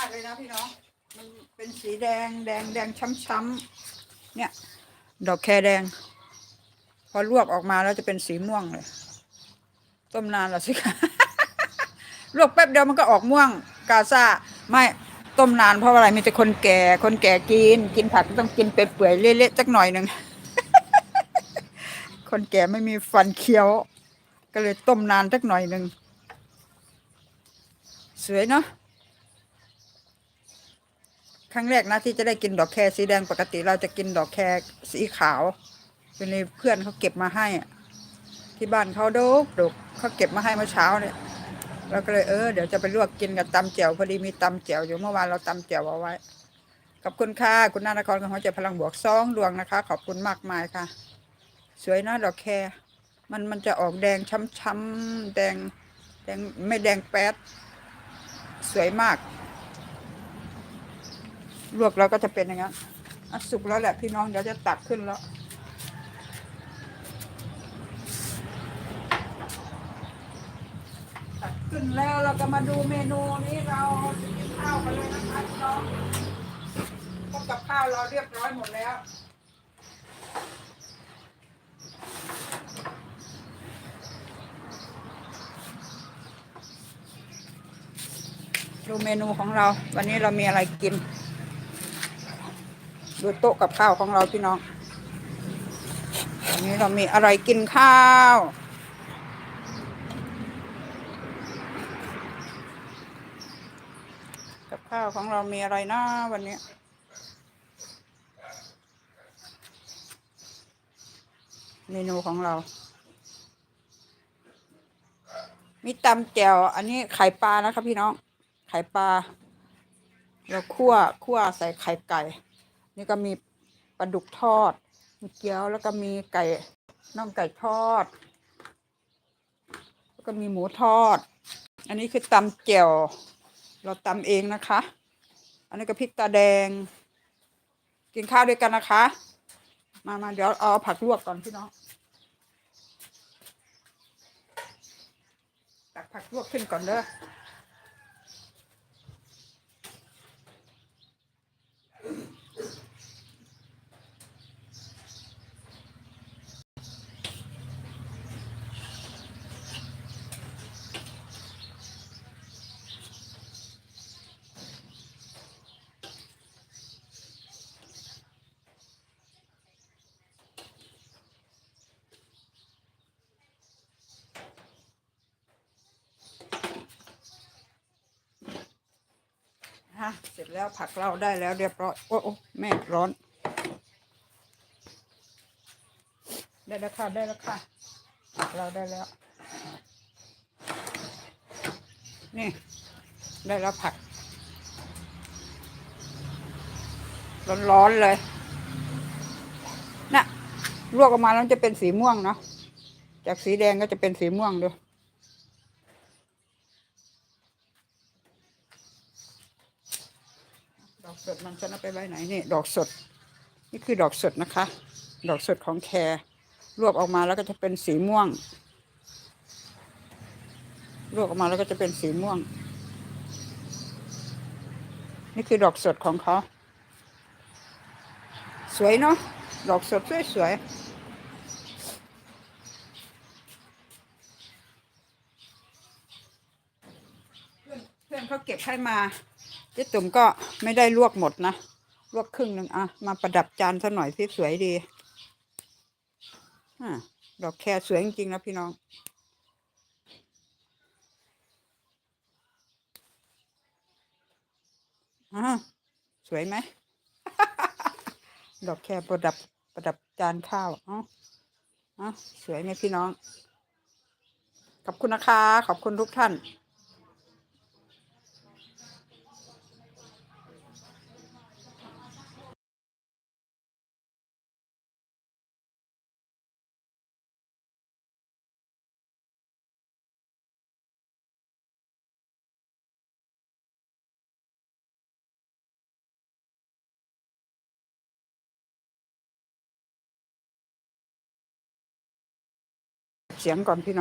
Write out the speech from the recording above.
ากเลยนะพี่น้อง มันเป็นสีแดงแดงแดงช้ำๆ เนี่ย ดอกแคแดง พอลวกออกมาแล้วจะเป็นสีม่วงเลย ต้มนานแล้วสิคะลวกแป๊บเดียวมันก็ออกม่วง กาซาไม่ต้มนานเพราะอะไรมีแต่คนแก่ คนแก่กิน กินผักต้องกินเปื่อยๆเละๆสักหน่อยหนึ่ง คนแก่ไม่มีฟันเคี้ยว ก็เลยต้มนานสักหน่อยหนึ่งสวยเนาะ ครั้งแรกนะที่จะได้กินดอกแคสีแดงปกติเราจะกินดอกแคสีขาวเป็นเพื่อนเขาเก็บมาให้ที่บ้านเขาดกดกเขาเก็บมาให้เมื่อเช้าเนี่ยเราก็เลยเออเดี๋ยวจะไปลวกกินกับตำแจ่วพอดีมีตำแจ่วอยู่เมื่อวานเราตำแจ่วเอาไว้ขอบคุณค่ะคุณนานครกับหัวใจพลังบวกซองดวงนะคะ ขอบคุณมากมายค่ะ สวยนะดอกแคมันมันจะออกแดงช้ำๆแดงแดงไม่แดงแป๊ดสวยมาก ลวกแล้วก็จะเป็นอย่างนั้นสุกแล้วแหละพี่น้องเดี๋ยวจะตักขึ้นแล้วตักขึ้นแล้วเราก็มาดูเมนูนี้เราจะกินข้าวกันเลยนะคะพี่น้องพบกับข้าวเราเรียบร้อยหมดแล้วดูเมนูของเรา วันนี้เรามีอะไรกิน ดูโต๊ะกับข้าวของเราพี่น้องวันนี้เรามีอะไรกินข้าว กับข้าวของเรามีอะไรนะวันนี้เมนูของเรา มีตำแจ่ว อันนี้ไข่ปลานะครับพี่น้อง ไข่ปลาเราคั่ว คั่วใส่ไข่ไก่ นี่ก็มีปลาดุกทอด มีเกี๊ยวแล้วก็มีไก่น่องไก่ทอด แล้วก็มีหมูทอด อันนี้คือตำแจ่วเราตำเองนะคะ อันนี้ก็พริกตาแดง กินข้าวด้วยกันนะคะ มามาเดี๋ยวเอาผักลวกก่อนพี่น้องตักผักลวกขึ้นก่อนเด้อะเสร็จแล้วผักเราได้แล้วเรียบร้อยโอ้โอ้แม่ร้อน ได้แล้วค่ะได้แล้วค่ะผักเราได้แล้ว นี่ ได้แล้วผัก ร้อนๆเลยน่ะลวกออกมาแล้วจะเป็นสีม่วงเนาะจากสีแดงก็จะเป็นสีม่วงดู ดอกสดมันจะนำไปไว้ไหนนี่ดอกสด นี่คือดอกสดนะคะ ดอกสดของแครรวบออกมาแล้วก็จะเป็นสีม่วง รวบออกมาแล้วก็จะเป็นสีม่วง นี่คือดอกสดของเขาสวยเนาะดอกสดสวยสวยๆเพื่อนเขาเก็บให้มา เจ๊ตุ่มก็ไม่ได้ลวกหมดนะ ลวกครึ่งหนึ่งอะ มาประดับจานซะหน่อยสวยดีอะดอกแครสวยจริงๆนะพี่น้องอะสวยไหม ดอกแครประดับประดับจานข้าวอ๋ออ๋อสวยไหมพี่น้อง ขอบคุณนะคะ ขอบคุณทุกท่าน เสียงก่อนพี่น้อง